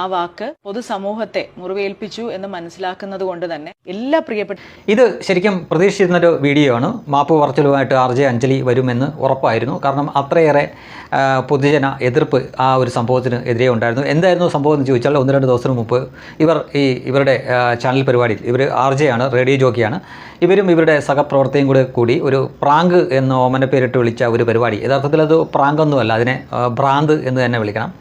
ആ വാക്ക് പൊതുസമൂഹത്തെ മുറിവേൽപ്പിച്ചു എന്ന് മനസ്സിലാക്കുന്നത് കൊണ്ട് തന്നെ എല്ലാ പ്രിയപ്പെട്ട ഇത് ശരിക്കും പ്രതീക്ഷിച്ചിരുന്നൊരു വീഡിയോ ആണ്. മാപ്പ് പറച്ചിലുമായിട്ട് ആർ ജെ അഞ്ജലി വരുമെന്ന് ഉറപ്പായിരുന്നു. കാരണം അത്രയേറെ പൊതുജന എതിർപ്പ് ആ ഒരു സംഭവത്തിന് എതിരെ ഉണ്ടായിരുന്നു. എന്തായിരുന്നു സംഭവം എന്ന് ചോദിച്ചാൽ ഒന്ന് രണ്ട് ദിവസത്തിന് മുമ്പ് ഇവർ ഈ ഇവരുടെ ചാനൽ പരിപാടിയിൽ ഇവർ ആർ ജെ ആണ് റേഡിയോ ജോക്കിയാണ് ഇവരും ഇവരുടെ സഹപ്രവർത്തകയും കൂടെ കൂടി ഒരു പ്രാങ്ക് എന്ന് ഓമന പേരിട്ട് വിളിച്ച ഒരു പരിപാടി. യഥാർത്ഥത്തിൽ അത് പ്രാങ്കൊന്നുമല്ല അതിനെ ഭ്രാന്ത് എന്ന് തന്നെ വിളിക്കണം.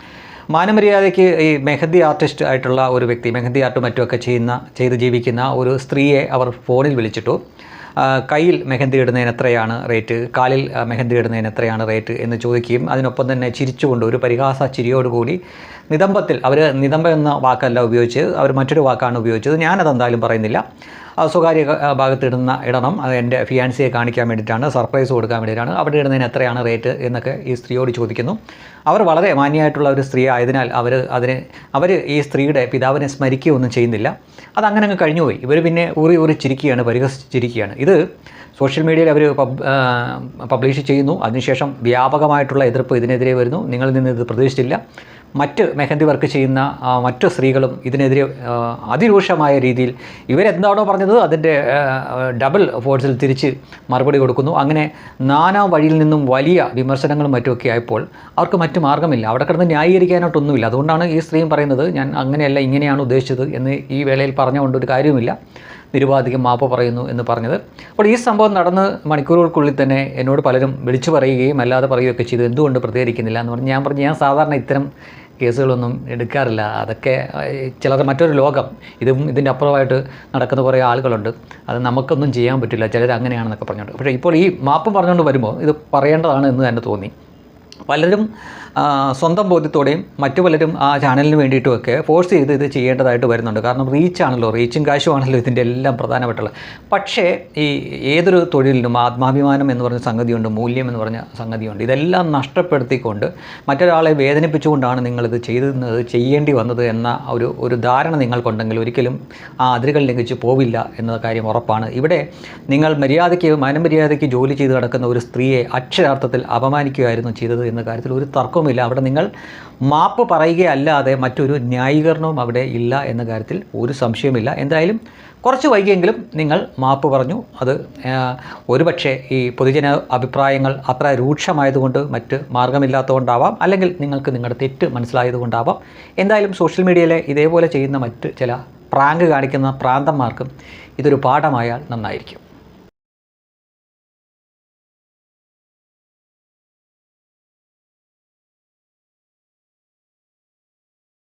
മാനമര്യാദയ്ക്ക് ഈ മെഹന്തി ആർട്ടിസ്റ്റ് ആയിട്ടുള്ള ഒരു വ്യക്തി മെഹന്തി ആർട്ടും മറ്റുമൊക്കെ ചെയ്യുന്ന ചെയ്ത് ജീവിക്കുന്ന ഒരു സ്ത്രീയെ അവർ ഫോണിൽ വിളിച്ചിട്ടു. കയ്യിൽ മെഹന്തി ഇടുന്നതിന് എത്രയാണ് റേറ്റ് കാലിൽ മെഹന്തി ഇടുന്നതിന് എത്രയാണ് റേറ്റ് എന്ന് ചോദിക്കുകയും അതിനൊപ്പം തന്നെ ചിരിച്ചുകൊണ്ട് ഒരു പരിഹാസ ചിരിയോടുകൂടി നിതംബത്തിൽ അവർ നിതംബ എന്ന വാക്കല്ല ഉപയോഗിച്ച് അവർ മറ്റൊരു വാക്കാണ് ഉപയോഗിച്ചത്. ഞാനതെന്തായാലും പറയുന്നില്ല. സ്വകാര്യ ഭാഗത്തിടുന്ന ഇടണം. അത് എന്റെ ഫിയാൻസിയെ കാണിക്കാൻ വേണ്ടിയിട്ടാണ് സർപ്രൈസ് കൊടുക്കാൻ വേണ്ടിയിട്ടാണ്. അവിടെ ഇടുന്നതിന് എത്രയാണ് റേറ്റ് എന്നൊക്കെ ഈ സ്ത്രീയോട് ചോദിക്കുന്നു. അവർ വളരെ മാന്യമായിട്ടുള്ള ഒരു സ്ത്രീ ആയതിനാൽ അവർ അതിന് അവർ ഈ സ്ത്രീയുടെ പിതാവിനെ സ്മരിക്കുകയൊന്നും ചെയ്യുന്നില്ല. അതങ്ങനെ അങ്ങ് കഴിഞ്ഞുപോയി. ഇവർ പിന്നെ ഊറി ഊറി ചിരിക്കുകയാണ് പരിഹസിച്ചിരിക്കുകയാണ്. ഇത് സോഷ്യൽ മീഡിയയിൽ അവർ പബ്ലിഷ് ചെയ്യുന്നു. അതിനുശേഷം വ്യാപകമായിട്ടുള്ള എതിർപ്പ് ഇതിനെതിരെ വരുന്നു. നിങ്ങളിൽ നിന്ന് ഇത് പ്രതീക്ഷിച്ചില്ല. മറ്റ് മെഹന്തി വർക്ക് ചെയ്യുന്ന മറ്റു സ്ത്രീകളും ഇതിനെതിരെ അതിരൂക്ഷമായ രീതിയിൽ ഇവരെന്താണോ പറഞ്ഞത് അതിന്റെ ഡബിൾ ഫോഴ്സിൽ തിരിച്ച് മറുപടി കൊടുക്കുന്നു. അങ്ങനെ നാനാ വഴിയിൽ നിന്നും വലിയ വിമർശനങ്ങളും മറ്റുമൊക്കെ ആയപ്പോൾ അവർക്ക് മറ്റു മാർഗമില്ല. അവിടെ കിടന്ന് ന്യായീകരിക്കാനായിട്ടൊന്നുമില്ല. അതുകൊണ്ടാണ് ഈ സ്ത്രീയും പറയുന്നത് ഞാൻ അങ്ങനെയല്ല ഇങ്ങനെയാണ് ഉദ്ദേശിച്ചത് എന്ന് ഈ വേളയിൽ പറഞ്ഞുകൊണ്ട് ഒരു കാര്യവുമില്ല. നിരുപാധികം മാപ്പ് പറയുന്നു എന്ന് പറഞ്ഞത്. അപ്പോൾ ഈ സംഭവം നടന്ന് മണിക്കൂറുകൾക്കുള്ളിൽ തന്നെ എന്നോട് പലരും വിളിച്ചു പറയുകയും അല്ലാതെ പറയുകയൊക്കെ ചെയ്തു. എന്തുകൊണ്ട് പ്രതികരിക്കുന്നില്ല എന്ന് പറഞ്ഞ് ഞാൻ പറഞ്ഞു ഞാൻ സാധാരണ ഇത്തരം കേസുകളൊന്നും എടുക്കാറില്ല. അതൊക്കെ ചിലർ മറ്റൊരു ലോകം. ഇതും ഇതിന്റെ അപ്പുറമായിട്ട് നടക്കുന്ന കുറേ ആളുകളുണ്ട്. അത് നമുക്കൊന്നും ചെയ്യാൻ പറ്റില്ല. ചിലർ അങ്ങനെയാണെന്നൊക്കെ പറഞ്ഞുകൊണ്ട്. പക്ഷേ ഇപ്പോൾ ഈ മാപ്പ് പറഞ്ഞുകൊണ്ട് വരുമ്പോൾ ഇത് പറയേണ്ടതാണ് എന്ന് തന്നെ തോന്നി. പലരും സ്വന്തം ബോധ്യത്തോടെയും മറ്റു പലരും ആ ചാനലിന് വേണ്ടിയിട്ടുമൊക്കെ ഫോഴ്സ് ചെയ്ത് ഇത് ചെയ്യേണ്ടതായിട്ട് വരുന്നുണ്ട്. കാരണം റീച്ചാണല്ലോ റീച്ചും കാശുമാണല്ലോ ഇതിന്റെ എല്ലാം പ്രധാനപ്പെട്ടുള്ളത് പക്ഷേ ഈ ഏതൊരു തൊഴിലിനും ആത്മാഭിമാനം എന്ന് പറഞ്ഞ സംഗതിയുണ്ട് മൂല്യം എന്ന് പറഞ്ഞ സംഗതിയുണ്ട് ഇതെല്ലാം നഷ്ടപ്പെടുത്തിക്കൊണ്ട് മറ്റൊരാളെ വേദനിപ്പിച്ചുകൊണ്ടാണ് നിങ്ങളിത് ചെയ്തത് ചെയ്യേണ്ടി വന്നത് എന്ന ഒരു ഒരു ധാരണ നിങ്ങൾക്കുണ്ടെങ്കിൽ ഒരിക്കലും ആ അതിരുകൾ ലംഘിച്ച് പോവില്ല എന്ന കാര്യം ഉറപ്പാണ്. ഇവിടെ നിങ്ങൾ മര്യാദയ്ക്ക് മനമര്യാദയ്ക്ക് ജോലി ചെയ്ത് കിടക്കുന്ന ഒരു സ്ത്രീയെ അക്ഷരാർത്ഥത്തിൽ അപമാനിക്കുകയായിരുന്നു ചെയ്തത് എന്ന കാര്യത്തിൽ ഒരു തർക്കവുമില്ല. അവിടെ നിങ്ങൾ മാപ്പ് പറയുകയല്ലാതെ മറ്റൊരു ന്യായീകരണവും അവിടെ ഇല്ല എന്ന കാര്യത്തിൽ ഒരു സംശയവുമില്ല. എന്തായാലും കുറച്ച് വൈകിയെങ്കിലും നിങ്ങൾ മാപ്പ് പറഞ്ഞു. അത് ഒരുപക്ഷെ ഈ പൊതുജന അഭിപ്രായങ്ങൾ അത്ര രൂക്ഷമായതുകൊണ്ട് മറ്റ് മാർഗമില്ലാത്തതുകൊണ്ടാവാം അല്ലെങ്കിൽ നിങ്ങൾക്ക് നിങ്ങളുടെ തെറ്റ് മനസ്സിലായതുകൊണ്ടാവാം. എന്തായാലും സോഷ്യൽ മീഡിയയിലെ ഇതേപോലെ ചെയ്യുന്ന മറ്റ് ചില പ്രാങ്ക് കാണിക്കുന്ന പ്രാന്തന്മാർക്കും ഇതൊരു പാഠമായാൽ നന്നായിരിക്കും.